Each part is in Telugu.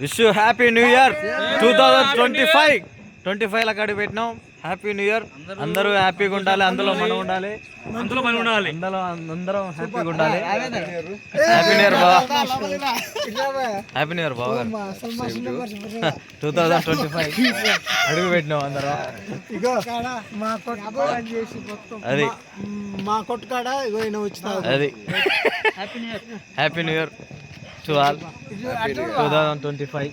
Wish happy new year two thousand twenty five. Twenty five అడుగు పెట్టినాం. Happy new year. అందరూ హ్యాపీగా ఉండాలి అందులో మనం ఉండాలి. అందులో మనం ఉండాలి. అందులో అందరం హ్యాపీగా ఉండాలి. హ్యాపీ న్యూ ఇయర్ బావా. హ్యాపీ న్యూ ఇయర్ బావా టూ థౌజండ్ ట్వంటీ ఫైవ్. అడుగు పెట్టినాం అందరం. ఇగో మా కొట్టు అది. మా కొట్టు కాడ ఇగో ఈయన వచ్చిన అది. Happy new year to all two thousand twenty five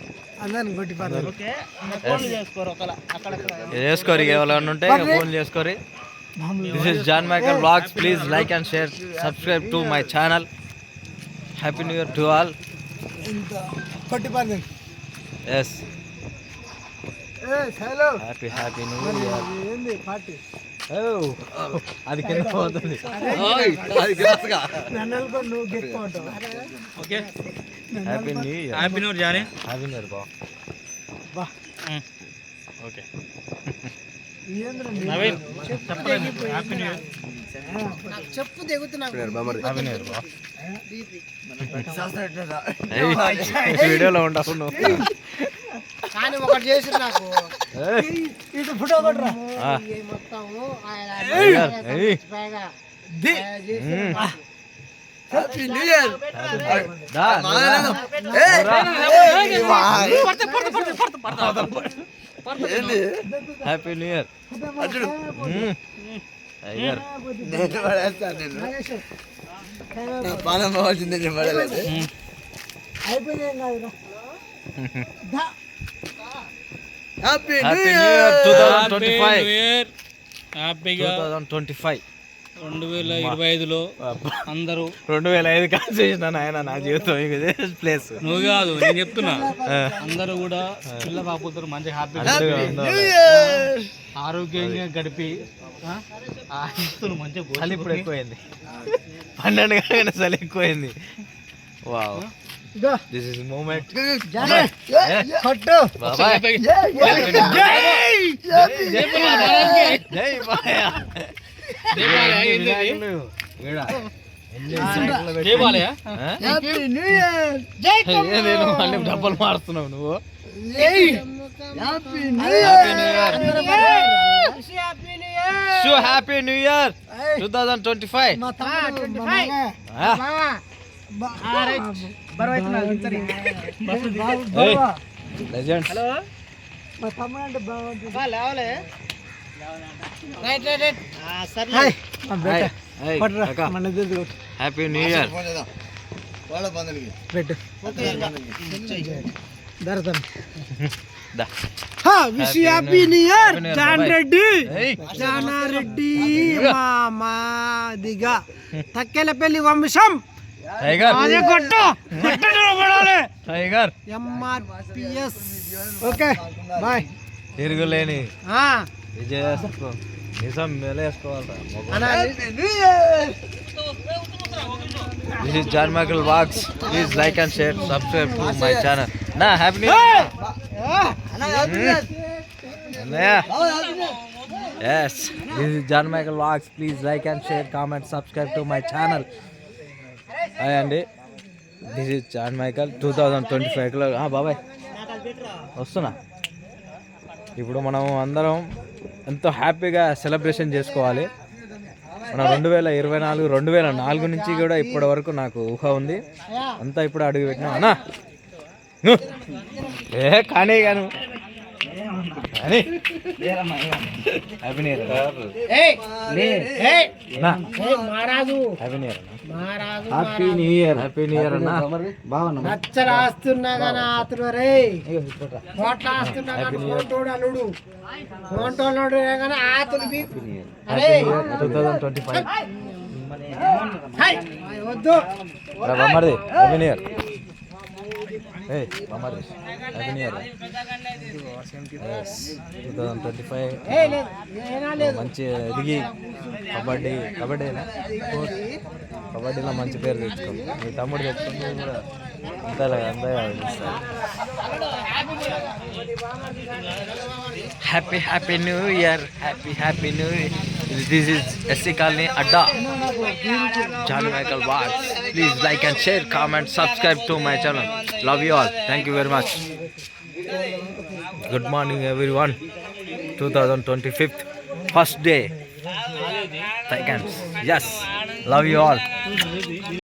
చేసుకోరు ఎవరైనా ఉంటే phone చేసుకోరి. This is John Michael blogs please like and share subscribe to my channel happy new year to all yes happy happy new year party అది కింద పోతుంది. Okay. Happy new year happy new year Johnny happy new year బా. బా ఓకే. నవీన్ చెప్పలేదు హ్యాపీ న్యూ ఇయర్ చెప్పు దిగుతున్నా వీడియోలో ఉండవు నువ్వు. కానీ ఒకటి చేసి నాకు. ఏయ్. ఇటు ఫోటో కొట్టరా ఆ. మొత్తము టైగర్, ఏయ్. మ్మ్. దా, నువ్వు రా. హ్యాపీ న్యూ ఇయర్ మ్మ్. టైగర్ అయిపోయింది. Happy new year two thousand twenty five year two హ్యాపీగా థౌజండ్ ట్వంటీ ఫైవ్ రెండు వేల ఇరవై ఐదులో అందరూ రెండు వేల ఐదు కాల్ చేసిన ఆయన నా జీవితం ఇదే ప్లేస్ నువ్వు కాదు నేను చెప్తున్నా. అందరూ కూడా పిల్ల పాపులతో మంచి హ్యాపీగా ఆరోగ్యంగా గడిపి ఆ, ఆశిస్తులు మంచిగా చలి ఇప్పుడు ఎక్కువైంది. పన్నెండు కాగానే చలి ఎక్కువైంది. వావ్. దిస్ ఇస్ మూమెంట్ కొట్టు బాబాయ్ జై బాయా జై బాలయ్య. హ్యాపీ న్యూ ఇయర్ జై నేను మళ్ళీ డబ్బులు మారుస్తున్నావు నువ్వు. Happy happy new year happy new year shoe happy new year two thousand twenty five తమ్ముడు మా తమ్ముడు అంటే బాగుంటుంది. హాయ్. పట్టురా, మన ఇద్దరిది కొట్టు. హ్యాపీ న్యూ ఇయర్ పెట్టు. Wish happy new John. Reddy. Janareddy Madiga Takkelapalli వంశం. టైగర్ అదే కొట్టు కొట్టు నిలబడాలి టైగర్ ఎంఆర్పిఎస్ ఓకే బాయ్ తిరుగులేని విజయ్ నిజం మేలేసుకోవాలరా this is John Michael walks please like and share subscribe to my channel నా హ్యాపీ న్యూ అన్నయ్య yes this is John Michael walks please like and share comment subscribe to my channel Hi అండి. This is John Michael two thousand twenty ఫైవ్లో బాబాయ్. వస్తున్నా. ఇప్పుడు మనం అందరం ఎంతో హ్యాపీగా సెలబ్రేషన్ చేసుకోవాలి. మన రెండు వేల ఇరవై నాలుగు రెండు వేల నాలుగు నుంచి కూడా ఇప్పటి వరకు నాకు ఊహ ఉంది. అంతా ఇప్పుడు అడుగు పెట్టినా. అన్నా. ఏ కానీ గాను కానీ హ్యాపీ న్యూ ఇయర్ మహారాజు హ్యాపీ న్యూ ఇయర్ మహారాజు happy new year happy new year అన్న. నచ్చలు ఆస్తున్నా కానీ ఆతుడు రే. కోట్ల ఆస్తున్నా కానీ అల్లుడు. ఆతులు బీ- అరే. టూ థౌజండ్ ట్వంటీ ఫైవ్ వద్దు. హ్యాపీ న్యూ ఇయర్ ఏ happy new year two thousand twenty five మంచి ఎదిగి కబడ్డీ కబడ్డీనా కబడ్డీలో మంచి పేరు తెచ్చుకో. మీ తమ్ముడు తెచ్చుకుంటే కూడా అంతా అంతా happy happy new year happy happy new this is SC colony Adda John Michael walks Please like and share, comment, subscribe to my channel. Love you all. Thank you very much. Good morning, everyone. 2025th, first day. Thanks. Yes. Love you all.